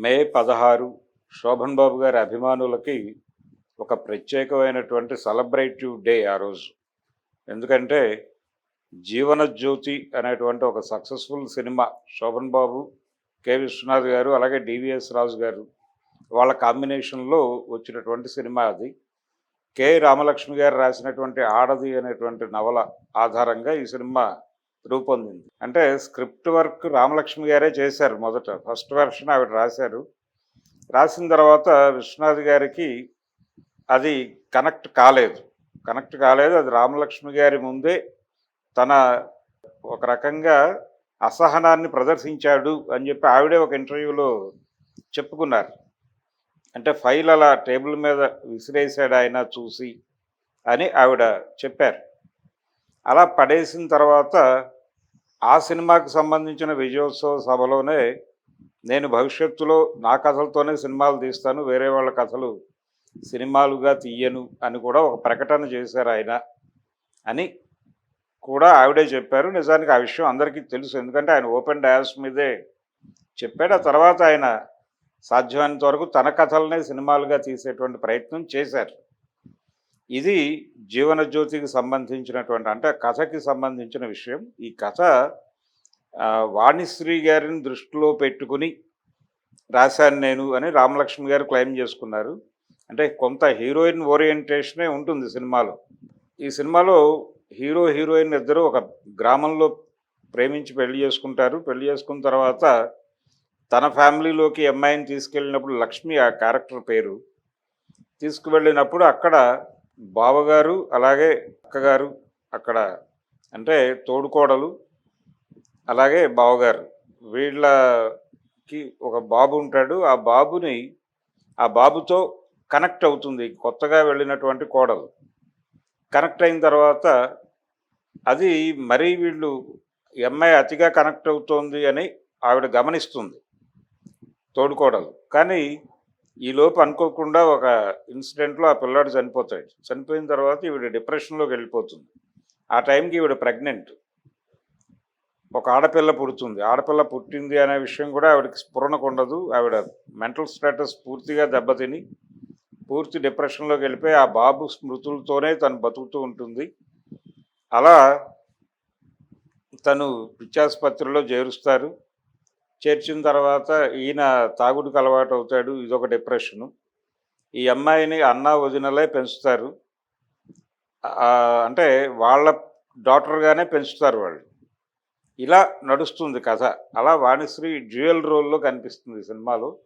మే పదహారు శోభన్ బాబు గారి అభిమానులకి ఒక ప్రత్యేకమైనటువంటి సెలబ్రేటివ్ డే ఆ రోజు. ఎందుకంటే జీవన జ్యోతి అనేటువంటి ఒక successful cinema Sobhan Babu K Viswanath garu అలాగే డివిఎస్ రాజు గారు వాళ్ళ కాంబినేషన్లో వచ్చినటువంటి సినిమా అది. కె రామలక్ష్మి గారు రాసినటువంటి ఆడది అనేటువంటి నవల ఆధారంగా ఈ సినిమా రూపొందింది. అంటే స్క్రిప్ట్ వర్క్ రామలక్ష్మి గారే చేశారు మొదట. ఫస్ట్ వెర్షన్ ఆవిడ రాశారు. రాసిన తర్వాత విశ్వనాథ్ గారికి అది కనెక్ట్ కాలేదు. కనెక్ట్ కాలేదు. అది రామలక్ష్మి గారి ముందే తన ఒక రకంగా అసహనాన్ని ప్రదర్శించాడు అని చెప్పి ఆవిడే ఒక ఇంటర్వ్యూలో చెప్పుకున్నారు. అంటే ఫైల్ అలా టేబుల్ మీద విసిరేసాడు ఆయన చూసి అని ఆవిడ చెప్పారు. అలా పడేసిన తర్వాత ఆ సినిమాకి సంబంధించిన విజయోత్సవ సభలోనే నేను భవిష్యత్తులో నా కథలతోనే సినిమాలు తీస్తాను వేరే వాళ్ళ కథలు సినిమాలుగా తీయను అని కూడా ఒక ప్రకటన చేశారు ఆయన అని కూడా ఆవిడే చెప్పారు. నిజానికి ఆ విషయం అందరికీ తెలుసు. ఎందుకంటే ఆయన ఓపెన్ డయాస్ మీదే చెప్పాడు. ఆ తర్వాత ఆయన సాధ్యమైనంత వరకు తన కథలనే సినిమాలుగా తీసేటువంటి ప్రయత్నం చేశారు. ఇది జీవనజ్యోతికి సంబంధించినటువంటి అంటే కథకి సంబంధించిన విషయం. ఈ కథ వాణిశ్రీ గారిని దృష్టిలో పెట్టుకుని రాశాను నేను అని రామలక్ష్మి గారు క్లెయిమ్ చేసుకున్నారు. అంటే కొంత హీరోయిన్ ఓరియంటేషనే ఉంటుంది సినిమాలో. ఈ సినిమాలో హీరో హీరోయిన్ ఇద్దరు ఒక గ్రామంలో ప్రేమించి పెళ్ళి చేసుకుంటారు. పెళ్ళి చేసుకున్న తర్వాత తన ఫ్యామిలీలోకి అమ్మాయిని తీసుకెళ్ళినప్పుడు లక్ష్మి ఆ క్యారెక్టర్ పేరు. తీసుకువెళ్ళినప్పుడు అక్కడ బావగారు అలాగే అక్కగారు అక్కడ అంటే తోడుకోడలు అలాగే బావగారు. వీళ్ళకి ఒక బాబు ఉంటాడు. ఆ బాబుని ఆ బాబుతో కనెక్ట్ అవుతుంది. కొత్తగా వెళ్ళినటువంటి కోడలు. కనెక్ట్ అయిన తర్వాత అది మరీ వీళ్ళు ఈ అమ్మాయి అతిగా కనెక్ట్ అవుతోంది అని ఆవిడ గమనిస్తుంది. తోడుకోడలు. కానీ ఈలోపు అనుకోకుండా ఒక ఇన్సిడెంట్లో ఆ పిల్లాడు చనిపోతాడు. చనిపోయిన తర్వాత ఈవిడ డిప్రెషన్లోకి వెళ్ళిపోతుంది. ఆ టైంకి ఈవిడ ప్రెగ్నెంట్ ఒక ఆడపిల్ల పుడుతుంది. ఆడపిల్ల పుట్టింది అనే విషయం కూడా ఆవిడకి స్ఫురణకు ఉండదు ఆవిడ మెంటల్ స్టేటస్ పూర్తిగా దెబ్బతిని పూర్తి డిప్రెషన్లోకి వెళ్ళిపోయి ఆ బాబు స్మృతులతోనే తను బతుకుతూ ఉంటుంది. అలా తను పిచ్చాసుపత్రిలో చేరుస్తారు. చేర్చిన తర్వాత ఈయన తాగుడుకు అలవాటు అవుతాడు. ఇదొక డిప్రెషను. ఈ అమ్మాయిని అన్న వదినలే పెంచుతారు. అంటే వాళ్ళ డాక్టర్గానే పెంచుతారు వాళ్ళు. ఇలా నడుస్తుంది కథ. అలా వాణిశ్రీ డ్యూయల్ రోల్లో కనిపిస్తుంది సినిమాలో.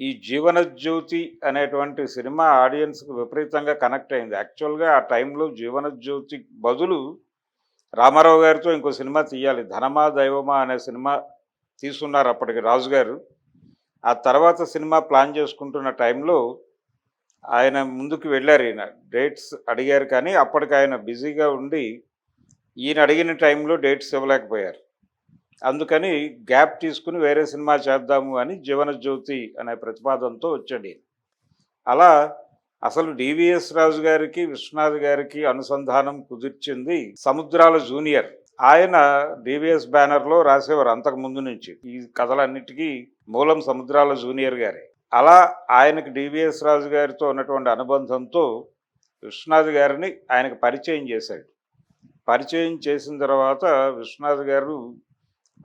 ఈ జీవనజ్యోతి అనేటువంటి సినిమా ఆడియన్స్కి విపరీతంగా కనెక్ట్ అయింది. యాక్చువల్గా ఆ టైంలో జీవనజ్యోతి బదులు రామారావు గారితో ఇంకో సినిమా తీయాలి. ధనమా దైవమా అనే సినిమా తీసుకున్నారు అప్పటికి రాజు గారు ఆ తర్వాత సినిమా ప్లాన్ చేసుకుంటున్న టైంలో ఆయన ముందుకు వెళ్ళారు ఈయన. డేట్స్ అడిగారు కానీ అప్పటికి ఆయన బిజీగా ఉండి ఈయన అడిగిన టైంలో డేట్స్ ఇవ్వలేకపోయారు. అందుకని గ్యాప్ తీసుకుని వేరే సినిమా చేద్దాము అని జీవనజ్యోతి అనే ప్రతిపాదనతో వచ్చాడు అలా అసలు డివిఎస్ రాజు గారికి విశ్వనాథ్ గారికి అనుసంధానం కుదిర్చింది సముద్రాల జూనియర్ ఆయన డివిఎస్ బ్యానర్లో రాసేవారు అంతకు ముందు నుంచి. ఈ కథలన్నిటికీ మూలం సముద్రాల జూనియర్ గారే. అలా ఆయనకి డివిఎస్ రాజు గారితో ఉన్నటువంటి అనుబంధంతో విశ్వనాథ్ గారిని ఆయనకు పరిచయం చేశాడు. పరిచయం చేసిన తర్వాత విశ్వనాథ్ గారు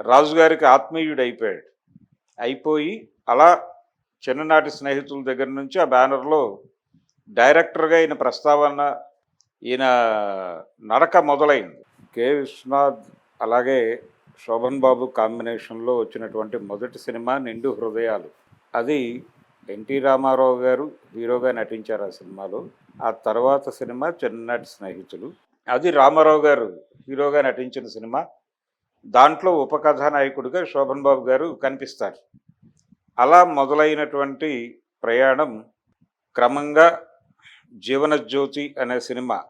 రాజుగారికి ఆత్మీయుడు అయిపోయాడు అయిపోయి అలా చిన్ననాటి స్నేహితుల దగ్గర నుంచి ఆ బ్యానర్లో డైరెక్టర్గా ఈయన ప్రస్తావన ఈయన నడక మొదలైంది. కె. విశ్వనాథ్ అలాగే శోభన్ బాబు కాంబినేషన్లో వచ్చినటువంటి మొదటి సినిమా నిండు హృదయాలు. అది ఎన్టీ రామారావు గారు హీరోగా నటించారు ఆ సినిమాలో. ఆ తర్వాత సినిమా చిన్ననాటి స్నేహితులు. అది రామారావు గారు హీరోగా నటించిన సినిమా. దాంట్లో ఉపకథానాయకుడిగా శోభన్ బాబు గారు కనిపిస్తారు. అలా మొదలైనటువంటి ప్రయాణం క్రమంగా జీవన జ్యోతి అనే సినిమా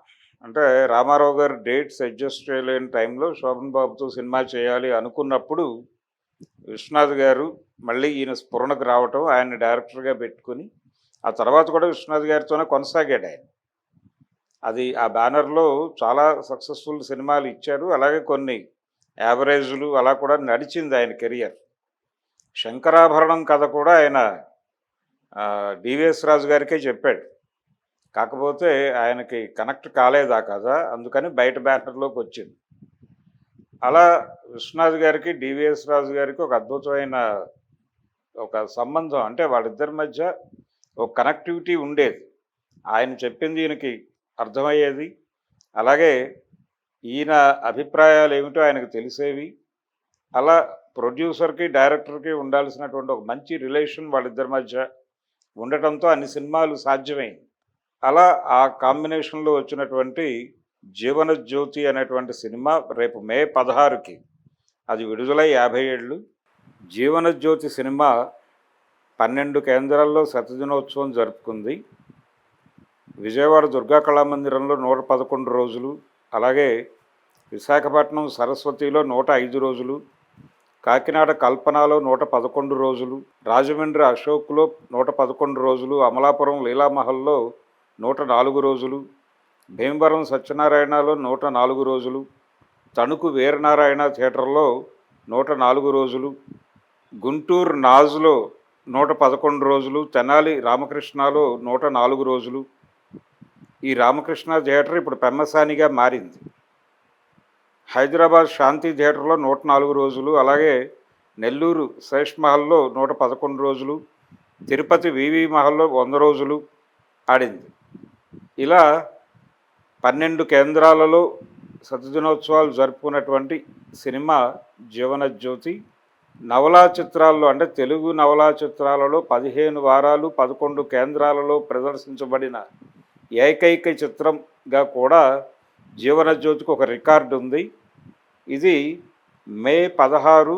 అంటే రామారావు గారు డేట్స్ అడ్జస్ట్ చేయలేని టైంలో శోభన్ బాబుతో సినిమా చేయాలి అనుకున్నప్పుడు విశ్వనాథ్ గారు మళ్ళీ ఈయన స్ఫురణకు రావటం ఆయన డైరెక్టర్గా పెట్టుకుని ఆ తర్వాత కూడా విశ్వనాథ్ గారితోనే కొనసాగాడు ఆయన. అది ఆ బ్యానర్లో చాలా సక్సెస్ఫుల్ సినిమాలు ఇచ్చారు. అలాగే కొన్ని యావరేజ్లు అలా కూడా నడిచింది ఆయన కెరియర్. శంకరాభరణం కథ కూడా ఆయన డివిఎస్ రాజు గారికే చెప్పాడు. కాకపోతే ఆయనకి కనెక్ట్ కాలేదా కదా అందుకని బయట బ్యానర్లోకి వచ్చింది. అలా విశ్వనాథ్ గారికి డివిఎస్ రాజు గారికి ఒక అద్భుతమైన ఒక సంబంధం. అంటే వాళ్ళిద్దరి మధ్య ఒక కనెక్టివిటీ ఉండేది. ఆయన చెప్పింది ఈయనకి అర్థమయ్యేది. అలాగే ఈయన అభిప్రాయాలు ఏమిటో ఆయనకు తెలిసేవి. అలా ప్రొడ్యూసర్కి డైరెక్టర్కి ఉండాల్సినటువంటి ఒక మంచి రిలేషన్ వాళ్ళిద్దరి మధ్య ఉండటంతో అన్ని సినిమాలు సాధ్యమైంది. అలా ఆ కాంబినేషన్లో వచ్చినటువంటి జీవనజ్యోతి అనేటువంటి సినిమా రేపు మే పదహారుకి అది విడుదలై యాభై ఏళ్ళు. జీవనజ్యోతి సినిమా పన్నెండు కేంద్రాల్లో శతదినోత్సవం జరుపుకుంది. విజయవాడ దుర్గా కళామందిరంలో నూట పదకొండు రోజులు అలాగే విశాఖపట్నం సరస్వతిలో నూట ఐదు రోజులు కాకినాడ కల్పనలో నూట పదకొండు రోజులు రాజమండ్రి అశోక్లో నూట పదకొండు రోజులు అమలాపురం లీలామహల్లో నూట నాలుగు రోజులు. భీమవరం సత్యనారాయణలో నూట నాలుగు రోజులు. తణుకు వీరనారాయణ థియేటర్లో నూట నాలుగు రోజులు. గుంటూరు నాజ్లో నూట పదకొండు రోజులు. తెనాలి రామకృష్ణలో నూట నాలుగు రోజులు. ఈ రామకృష్ణ థియేటర్ ఇప్పుడు పెమ్మసానిగా మారింది. హైదరాబాద్ శాంతి థియేటర్లో నూట నాలుగు రోజులు. అలాగే నెల్లూరు శేష్ మహల్లో నూట పదకొండు రోజులు. తిరుపతి వివి మహల్లో వంద రోజులు ఆడింది. ఇలా పన్నెండు కేంద్రాలలో సతదినోత్సవాలు జరుపుకున్నటువంటి సినిమా జీవనజ్యోతి. నవలా చిత్రాల్లో అంటే తెలుగు నవలా చిత్రాలలో పదిహేను వారాలు పదకొండు కేంద్రాలలో ప్రదర్శించబడిన ఏకైక చిత్రంగా కూడా జీవనజ్యోతికి ఒక రికార్డు ఉంది. ఇది మే పదహారు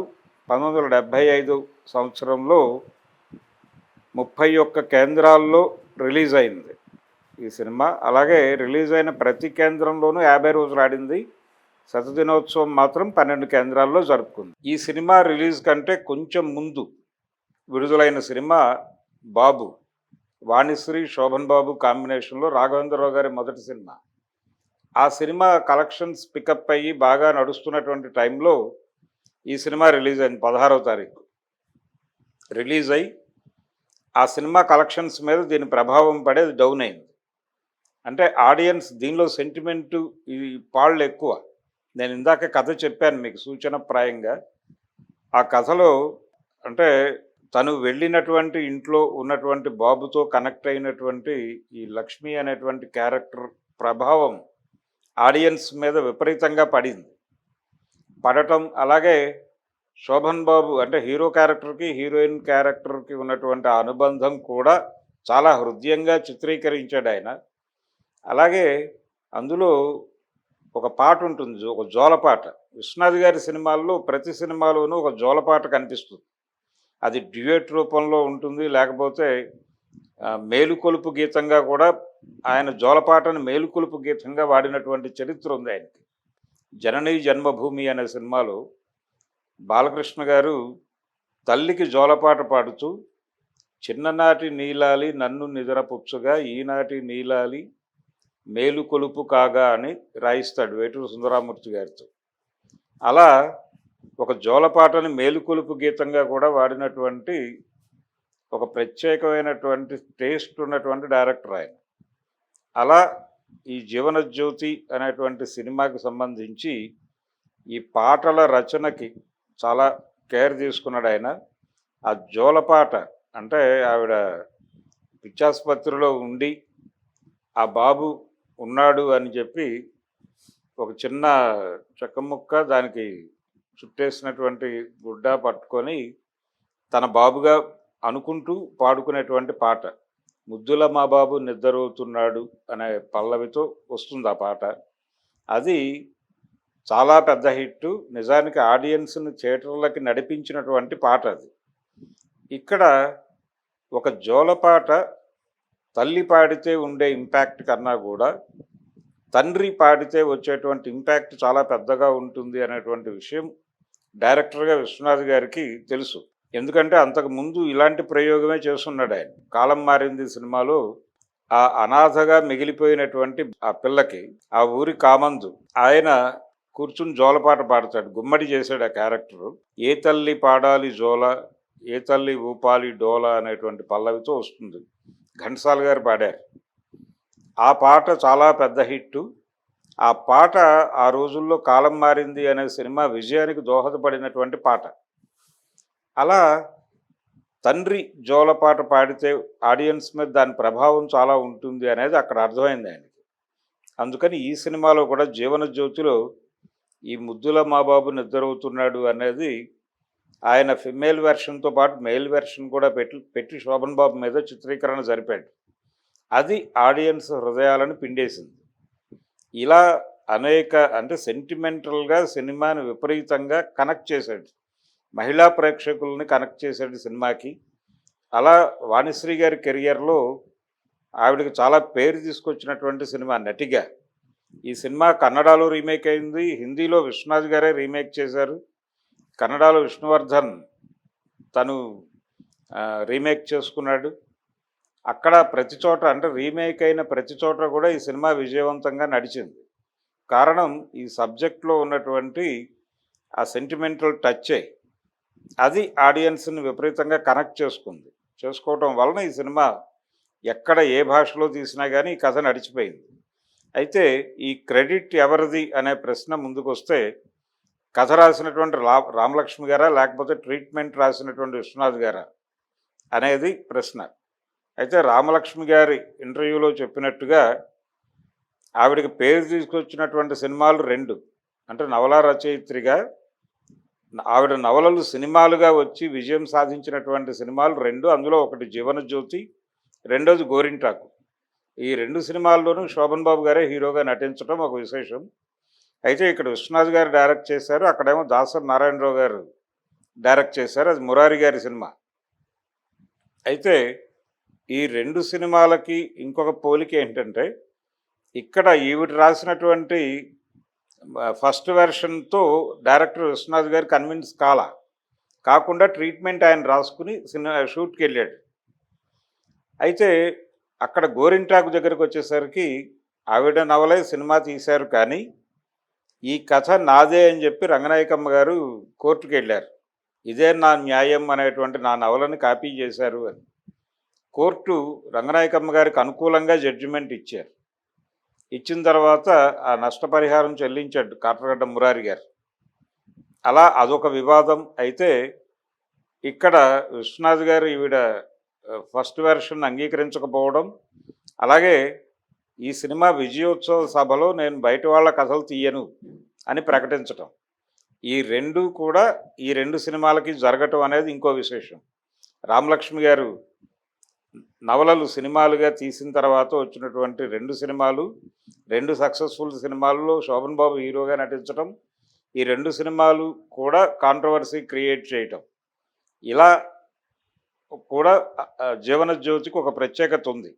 పంతొమ్మిది వందల డెబ్భై ఐదు సంవత్సరంలో ముప్పై ఒక్క కేంద్రాల్లో రిలీజ్ అయింది. ఈ సినిమా. అలాగే రిలీజ్ అయిన ప్రతి కేంద్రంలోనూ యాభై రోజులు ఆడింది. శతదినోత్సవం మాత్రం పన్నెండు కేంద్రాల్లో జరుపుకుంది. ఈ సినిమా రిలీజ్ కంటే కొంచెం ముందు విడుదలైన సినిమా బాబు వాణిశ్రీ శోభన్ బాబు కాంబినేషన్లో రాఘవేంద్రరావు గారి మొదటి సినిమా. ఆ సినిమా కలెక్షన్స్ పికప్ అయ్యి బాగా నడుస్తున్నటువంటి టైంలో ఈ సినిమా రిలీజ్ అయింది పదహారవ తారీఖు. రిలీజ్ అయ్యి ఆ సినిమా కలెక్షన్స్ మీద దీని ప్రభావం పడేది డౌన్ అయింది. అంటే ఆడియన్స్ దీనిలో సెంటిమెంటు ఈ పాళ్ళు ఎక్కువ. నేను ఇందాక కథ చెప్పాను మీకు సూచనప్రాయంగా. ఆ కథలో అంటే తను వెళ్ళినటువంటి ఇంట్లో ఉన్నటువంటి బాబుతో కనెక్ట్ అయినటువంటి ఈ లక్ష్మి అనేటువంటి క్యారెక్టర్ ప్రభావం ఆడియన్స్ మీద విపరీతంగా పడింది. పడటం అలాగే శోభన్ బాబు అంటే హీరో క్యారెక్టర్కి హీరోయిన్ క్యారెక్టర్కి ఉన్నటువంటి అనుబంధం కూడా చాలా హృదయంగా చిత్రీకరించాడు ఆయన. అలాగే అందులో ఒక పాట ఉంటుంది ఒక జోలపాట విశ్వనాథ్ గారి సినిమాల్లో ప్రతి సినిమాలోనూ ఒక జోలపాట కనిపిస్తుంది. అది డ్యూయట్ రూపంలో ఉంటుంది లేకపోతే మేలుకొలుపు గీతంగా కూడా ఆయన జోలపాటను మేలుకొలుపు గీతంగా వాడినటువంటి చరిత్ర ఉంది ఆయనకి. జననీ జన్మభూమి అనే సినిమాలో బాలకృష్ణ గారు తల్లికి జోలపాట పాడుతూ చిన్ననాటి నీలాలి నన్ను నిద్రపుచ్చుగా ఈనాటి నీలాలి మేలుకొలుపు కాగా అని రాయిస్తాడు వేటూరు సుందరామూర్తి గారితో. అలా ఒక జోలపాటని మేలుకొలుపు గీతంగా కూడా వాడినటువంటి ఒక ప్రత్యేకమైనటువంటి టేస్ట్ ఉన్నటువంటి డైరెక్టర్ ఆయన. అలా ఈ జీవన జ్యోతి అనేటువంటి సినిమాకి సంబంధించి ఈ పాటల రచనకి చాలా కేర్ తీసుకున్నాడు ఆయన. ఆ జోలపాట అంటే ఆవిడ పిచ్చాసుపత్రిలో ఉండి ఆ బాబు ఉన్నాడు అని చెప్పి ఒక చిన్న చెక్క ముక్క దానికి చుట్టేసినటువంటి గుడ్డ పట్టుకొని తన బాబుగా అనుకుంటూ పాడుకునేటువంటి పాట ముద్దుల మా బాబు నిద్రవుతున్నాడు అనే పల్లవితో వస్తుంది ఆ పాట. అది చాలా పెద్ద హిట్ నిజానికి ఆడియన్స్ని థియేటర్లకి నడిపించినటువంటి పాట అది. ఇక్కడ ఒక జోలపాట తల్లి పాడితే ఉండే ఇంపాక్ట్ కన్నా కూడా తండ్రి పాడితే వచ్చేటువంటి ఇంపాక్ట్ చాలా పెద్దగా ఉంటుంది అనేటువంటి విషయం డైరెక్టర్గా విశ్వనాథ్ గారికి తెలుసు. ఎందుకంటే అంతకు ముందు ఇలాంటి ప్రయోగమే చేస్తున్నాడు ఆయన. కాలం మారింది సినిమాలో ఆ అనాథగా మిగిలిపోయినటువంటి ఆ పిల్లకి ఆ ఊరి కామందు ఆయన కూర్చుని జోలపాట పాడతాడు. గుమ్మడి చేశాడు ఆ క్యారెక్టర్. ఏ తల్లి పాడాలి జోల ఏ తల్లి ఊపాలి డోలా అనేటువంటి పల్లవితో వస్తుంది. ఘంటసాల గారు పాడారు. ఆ పాట చాలా పెద్ద హిట్ ఆ పాట ఆ రోజుల్లో కాలం మారింది అనే సినిమా విజయానికి దోహదపడినటువంటి పాట. అలా తండ్రి జోలపాట పాడితే ఆడియన్స్ మీద దాని ప్రభావం చాలా ఉంటుంది అనేది అక్కడ అర్థమైంది ఆయనకి. అందుకని ఈ సినిమాలో కూడా జీవన జ్యోతిలో ఈ ముద్దుల మా బాబు నిద్రవుతున్నాడు అనేది ఆయన ఫిమేల్ వెర్షన్తో పాటు మేల్ వెర్షన్ కూడా పెట్టి పెట్టి శోభన్ బాబు మీద చిత్రీకరణ జరిపాడు. అది ఆడియన్స్ హృదయాలను పిండేసింది. ఇలా అనేక అంటే సెంటిమెంటల్గా సినిమాని విపరీతంగా కనెక్ట్ చేశాడు. మహిళా ప్రేక్షకుల్ని కనెక్ట్ చేశాడు సినిమాకి. అలా వాణిశ్రీ గారి కెరియర్లో ఆవిడకి చాలా పేరు తీసుకొచ్చినటువంటి సినిమా నటిగా. ఈ సినిమా కన్నడలో రీమేక్ అయింది హిందీలో విశ్వనాథ్ గారే రీమేక్ చేశారు. కన్నడలో విష్ణువర్ధన్ తను రీమేక్ చేసుకున్నాడు. అక్కడ ప్రతి చోట అంటే రీమేక్ అయిన ప్రతి చోట కూడా ఈ సినిమా విజయవంతంగా నడిచింది. కారణం ఈ సబ్జెక్ట్లో ఉన్నటువంటి ఆ సెంటిమెంటల్ టచ్చే అది ఆడియన్స్ని విపరీతంగా కనెక్ట్ చేసుకుంది. చేసుకోవటం వలన ఈ సినిమా ఎక్కడ ఏ భాషలో తీసినా కానీ ఈ కథ నడిచిపోయింది. అయితే ఈ క్రెడిట్ ఎవరిది అనే ప్రశ్న ముందుకొస్తే కథ రాసినటువంటి రా రామలక్ష్మి గారా లేకపోతే ట్రీట్మెంట్ రాసినటువంటి విశ్వనాథ్ గారా అనేది ప్రశ్న. అయితే రామలక్ష్మి గారి ఇంటర్వ్యూలో చెప్పినట్టుగా ఆవిడకి పేరు తీసుకొచ్చినటువంటి సినిమాలు రెండు. అంటే నవల రచయిత్రిగా ఆవిడ నవలలు సినిమాలుగా వచ్చి విజయం సాధించినటువంటి సినిమాలు రెండు. అందులో ఒకటి జీవన జ్యోతి రెండోది గోరింటాకు. ఈ రెండు సినిమాల్లోనూ శోభన్ బాబు గారే హీరోగా నటించడం ఒక విశేషం. అయితే ఇక్కడ విశ్వనాథ్ గారు డైరెక్ట్ చేశారు అక్కడేమో దాసర్ నారాయణరావు గారు డైరెక్ట్ చేశారు అది మురారి గారి సినిమా. అయితే ఈ రెండు సినిమాలకి ఇంకొక పోలిక ఏంటంటే ఇక్కడ ఈవిడ రాసినటువంటి ఫస్ట్ వెర్షన్తో డైరెక్టర్ విశ్వనాథ్ గారు కన్విన్స్ కాల కాకుండా ట్రీట్మెంట్ ఆయన రాసుకుని సినిమా షూట్కి వెళ్ళాడు. అయితే అక్కడ గోరింటాకు దగ్గరకు వచ్చేసరికి ఆవిడ నవలే సినిమా తీశారు కానీ ఈ కథ నాదే అని చెప్పి రంగనాయకమ్మ గారు కోర్టుకు వెళ్ళారు. ఇదే నా న్యాయం అనేటువంటి నా నవలను కాపీ చేశారు అని. కోర్టు రంగనాయకమ్మ గారికి అనుకూలంగా జడ్జిమెంట్ ఇచ్చారు. ఇచ్చిన తర్వాత ఆ నష్టపరిహారం చెల్లించాడు కాట్రగడ్డ మురారి గారు. అలా అదొక వివాదం. అయితే ఇక్కడ విశ్వనాథ్ గారు ఈవిడ ఫస్ట్ వెర్షన్ అంగీకరించకపోవడం అలాగే ఈ సినిమా విజయోత్సవ సభలో నేను బయట వాళ్ళ కథలు తీయను అని ప్రకటించటం. ఈ రెండు కూడా ఈ రెండు సినిమాలకి జరగటం అనేది ఇంకో విశేషం. రామలక్ష్మి గారు నవలలు సినిమాలుగా తీసిన తర్వాత వచ్చినటువంటి రెండు సినిమాలు రెండు సక్సెస్ఫుల్ సినిమాల్లో శోభన్ బాబు హీరోగా నటించడం ఈ రెండు సినిమాలు కూడా కాంట్రవర్సీ క్రియేట్ చేయటం. ఇలా కూడా జీవన జ్యోతికి ఒక ప్రత్యేకత ఉంది.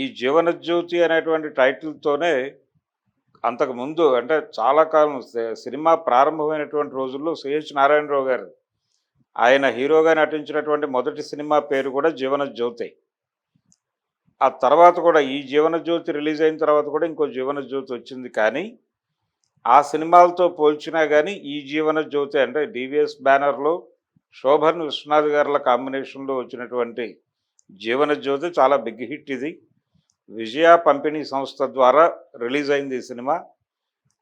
ఈ జీవనజ్యోతి అనేటువంటి టైటిల్తోనే అంతకు ముందు అంటే చాలా కాలం సినిమా ప్రారంభమైనటువంటి రోజుల్లో సిహెచ్ నారాయణరావు గారు ఆయన హీరోగా నటించినటువంటి మొదటి సినిమా పేరు కూడా జీవనజ్యోతి. ఆ తర్వాత కూడా ఈ జీవనజ్యోతి రిలీజ్ అయిన తర్వాత కూడా ఇంకో జీవనజ్యోతి వచ్చింది కానీ ఆ సినిమాలతో పోల్చినా కానీ ఈ జీవనజ్యోతి అంటే డివిఎస్ బ్యానర్లో శోభన్ విశ్వనాథ్ గారుల కాంబినేషన్లో వచ్చినటువంటి జీవనజ్యోతి చాలా బిగ్ హిట్ ఇది. విజయ పంపిణీ సంస్థ ద్వారా రిలీజ్ అయింది ఈ సినిమా.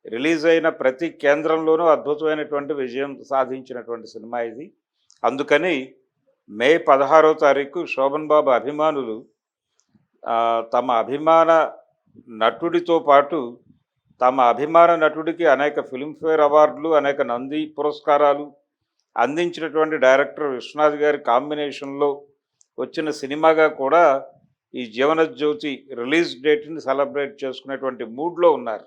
రిలీజ్ అయిన ప్రతి కేంద్రంలోనూ అద్భుతమైనటువంటి విజయం సాధించినటువంటి సినిమా ఇది. అందుకని మే పదహారో తారీఖు శోభన్ బాబు అభిమానులు తమ అభిమాన నటుడితో పాటు తమ అభిమాన నటుడికి అనేక ఫిల్మ్ఫేర్ అవార్డులు అనేక నంది పురస్కారాలు అందించినటువంటి డైరెక్టర్ విశ్వనాథ్ గారి కాంబినేషన్లో వచ్చిన సినిమాగా కూడా ఈ జీవన జ్యోతి రిలీజ్ డేట్ని సెలబ్రేట్ చేసుకునేటువంటి మూడ్లో ఉన్నారు.